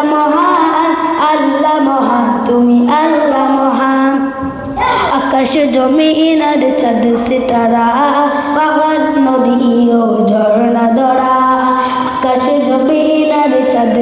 আল্লাহ মহান আল্লাহ মহান, তুমি আল্লাহ মহান। আকাশ জমিন আর চাঁদ সিতারা, পাহাড়, নদী ও ঝর্ণা ধরা। আকাশ জমিন আর চাঁদ